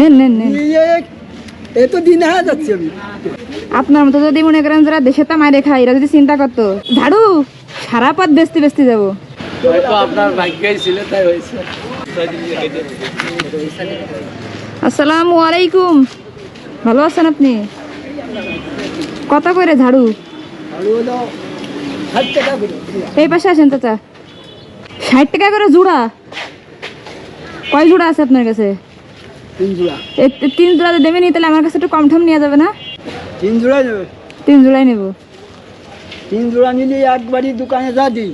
নেন নেন নেন। এ তো দিন হয়ে যাচ্ছে আমি। আপনার মতো যদি মনে করেন যারা দেশে তা মাইরে খায় এরা যদি চিন্তা করতো ঝাড়ু সারা পথ বেচতে বেচতে যাব। হয়তো আপনার ভাগ্যই ছিল তাই হয়েছে। আসসালামু আলাইকুম। ভালো আছেন আপনি? কত করে ঝাড়ু? এই পাশে আসেন চাচা। ষাট টাকা করে জোড়া। কয় জোড়া আছে আপনার কাছে? তিন জোড়া তিন জোড়া দেবেনি তাহলে আমার কাছে একটু কম ঠম নেওয়া যাবে না? তিন জোড়া নেবে। তিন জোড়াই নেব। তিন জোড়া নিলে একবারই দোকানে যা দিই।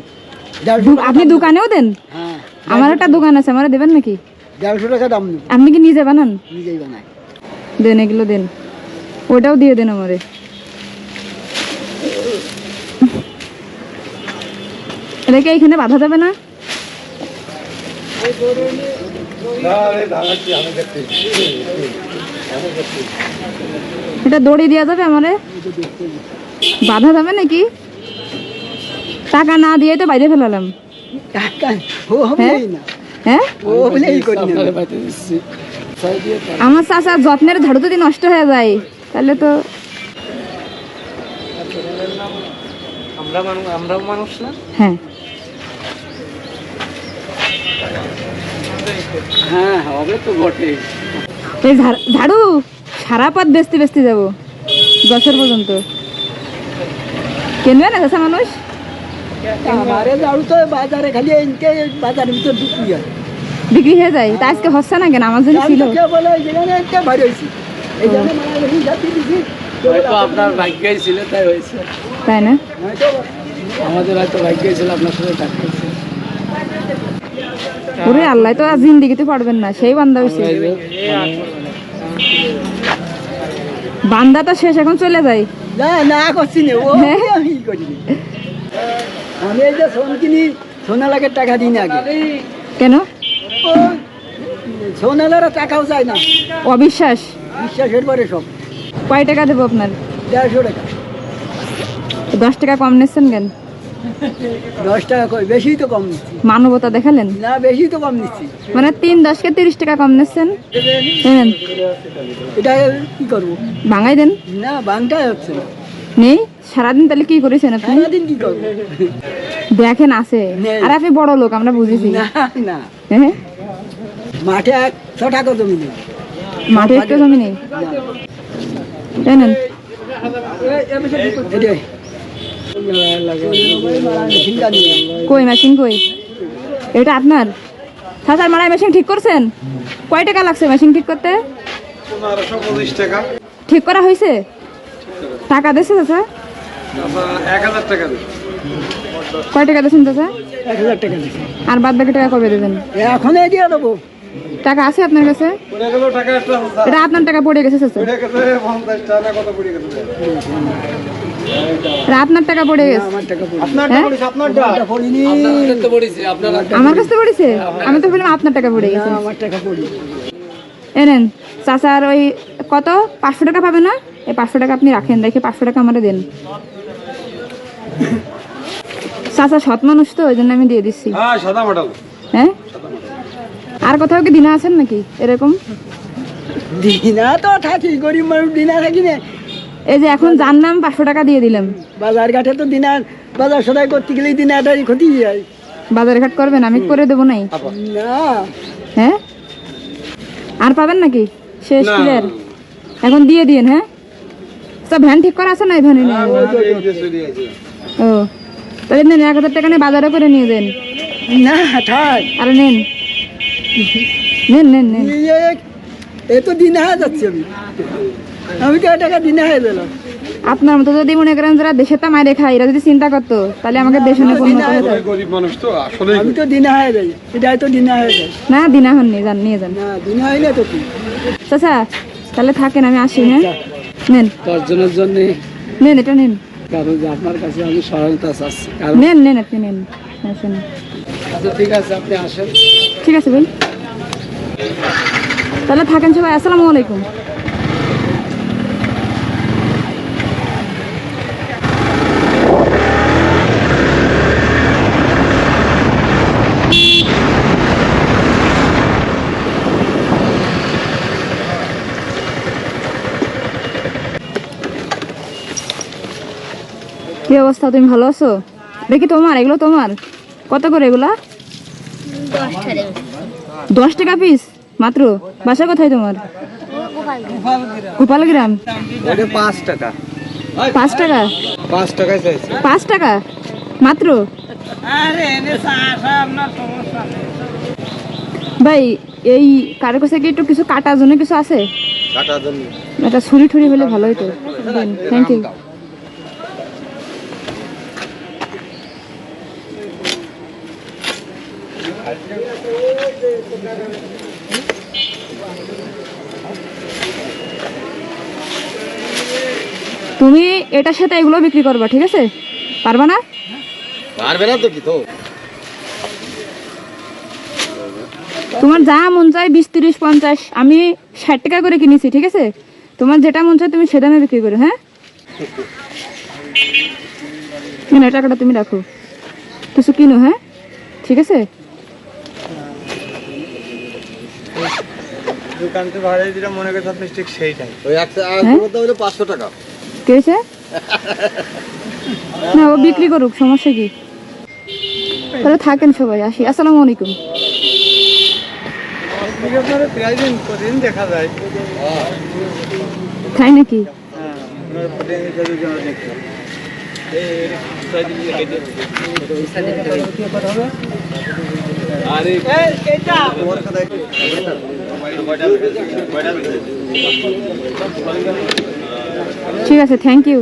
আপনি দোকানেও দেন? হ্যাঁ আমার একটা দোকান আছে আমার দেবেন নাকি? দেড়শো টাকা দাম আপনি কি নিজে বানান? নিজেই বানাই। দেন এগুলো দেন। ওটাও দিয়ে দেন আমারে। এটাকে এইখানে বাধা যাবে না? এটা দড়ি দেওয়া যাবে আমারে? বাধা যাবে নাকি? টাকা না দিয়ে তো বাইরে ফেলালাম। হ্যাঁ? পাঁচ। আমার চাষা যত্নের ঝাড়ু যদি নষ্ট হয়ে যায় তাহলে তো আমরা মানুষ না? হ্যাঁ। হ্যাঁ হবে তো বটে এই ঝাড়ু সারা পথ বেচতে বেচতে যাব বছর পর্যন্ত। কিনবে না চাষা মানুষ? আমারে জাড়ু তো বাজারে খালি এনকে বাজারের ভিতর ঢুকি হয় বিক্রি হয়ে যায়? তা আজকে হচ্ছে না কেন? আমার জন্য ছিল। বলে ভারী হয়েছি। এই জন্য আপনার ভাগ্যই ছিল তাই হয়েছে। তাই না? আমাদের হয়তো ভাগ্যই ছিল আপনার সাথে দেখা ওরে আল্লাহ তো আর জিন্দিগিতে পারবেন না সেই বান্দা হয়েছে বান্দা তো শেষ এখন চলে যায় না না করছি না। ও হ্যাঁ? আমি করিনি আমি এই যে সোন কিনি সোনালাকে টাকা দিই না আগে। কেন? ও সোনালারা টাকাও চায় না। অবিশ্বাস? বিশ্বাসের পরে সব। কয় টাকা দেবো আপনার? দেড়শো টাকা। দশ টাকা কম নিচ্ছেন কেন? দশ টাকা কই বেশি তো কম নিচ্ছি মানবতা দেখালেন না বেশি তো কম নিচ্ছি মানে তিন দশকে তিরিশ টাকা কম নিচ্ছেন এটা কি করব ভাঙাই দেন না হচ্ছে না নেই সারাদিন তাহলে কি করেছেন আপনি সারাদিন কি করব দেখেন আছে আর আপনি বড় লোক আমরা বুঝেছি না না হ্যাঁ মাঠে এক ছ টাকা জমি নেই মাঠে একটু জমি নেই নেন এটাই মেশিনটা নিয়ে কই মেশিন কই? এটা আপনার? সাসার মারাই মেশিন ঠিক করছেন? কয় টাকা লাগছে মেশিন ঠিক করতে? টাকা। ঠিক করা হয়েছে? টাকা দিয়েছে চাচা? কয় টাকা দিয়েছেন চাচা? আর বাদ বাকি টাকা কবে দেবেন? এখন দিয়ে দেবো। টাকা আছে আপনার কাছে? পড়ে টাকা এটা আপনার টাকা পড়ে গেছে চাচা। এটা আপনার টাকা পড়ে গেছে। আমার হ্যাঁ? কাছে পড়েছে? আমি তো বললাম আপনার টাকা পড়ে গেছে। না, আমার এনেন চাচার ওই কত? পাঁচশো টাকা পাবে না? এই পাঁচশো টাকা আপনি রাখেন রেখে পাঁচশো টাকা আমারে দেন। চাচা সৎ মানুষ তো ওই জন্য আমি দিয়ে দিচ্ছি। হ্যাঁ হ্যাঁ? আর কোথাও কি দিনা আছেন নাকি এরকম? দিনা তো থাকি গরিব মানুষ দিনা থাকি না। এই যে এখন জানলাম পাঁচশো টাকা দিয়ে দিলাম। বাজার ঘাটে তো দিনা বাজার সদাই করতে গেলেই দিনাটাই ক্ষতি বাজার ঘাট করবেন আমি করে দেবো নাই? না। হ্যাঁ? আর পাবেন নাকি? শেষ। ক্লিয়ার এখন দিয়ে দিন হ্যাঁ? তো ভ্যান ঠিক করা আছে না ভ্যানে? নিয়ে এই যে চলে আছে। ও তাহলে নেন এক হাজার টাকা নিয়ে বাজারে করে নিয়ে দেন না থাক আরে নেন। নেন নেন নেন। এ- এ তো দিন হয়ে যাচ্ছে। আমি আমি তো টাকা দিনা হয়ে গেলাম আপনার মতো যদি মনে করেন যারা দেশের তা মাইরে খায় এরা যদি চিন্তা করতো তাহলে আমাকে দেশে গরিব মানুষ তো আসলে আমি তো দিনা হয়ে যাই এটাই তো দিনা হয়ে যায় না দিনা হন নিয়ে যান নিয়ে যান। না দিনা হয় না তো কি? চাচা তাহলে থাকেন আমি আসি হ্যাঁ? নেন। দশজনের জন্য নেন এটা নেন। কারণ যে আপনার কাছে আমি সহায়তা চাচ্ছি নেন নেন আপনি নেন। আসেন। আচ্ছা ঠিক আছে আপনি আসেন। ঠিক আছে ভাই। তাহলে থাকেন সবাই আসসালামু আলাইকুম। কি অবস্থা? তুমি ভালো আছো? দেখি তোমার এগুলো তোমার। কত করে এগুলা? দশ টাকা পিস মাত্র। বাসা কোথায় তোমার? গোপাল গ্রাম। পাঁচ টাকা। পাঁচ টাকা? পাঁচ টাকা? মাত্র? ভাই এই কারও কাছে কি একটু কিছু কাটার জন্য কিছু আছে? কাটার জন্য। একটা ছুরি ঠুরি হলে ভালো হতো থ্যাংক ইউ তুমি এটার সাথে এগুলো বিক্রি করবা ঠিক আছে? পারবা না? পারবে না তো কি তো? তোমার যা মন চায় বিশ তিরিশ পঞ্চাশ আমি ষাট টাকা করে কিনেছি ঠিক আছে? তোমার যেটা মন চায় তুমি সে দামে বিক্রি করো হ্যাঁ? টাকাটা তুমি রাখো। কিছু কিনো হ্যাঁ? ঠিক আছে? দোকানতে ভাড়া যেটা মনে করছে আপনি ঠিক সেইটাই ওই হ্যাঁ? করতে হলে টাকা। কে না ও বিক্রি করুক সমস্যা কি? তাহলে থাকেন সবাই আসি। আসসালামু আলাইকুম। দেখা যায়। তাই নাকি? হ্যাঁ আপনারা প্রতিদিন যদি যেন দেখতে ঠিক আছে থ্যাংক ইউ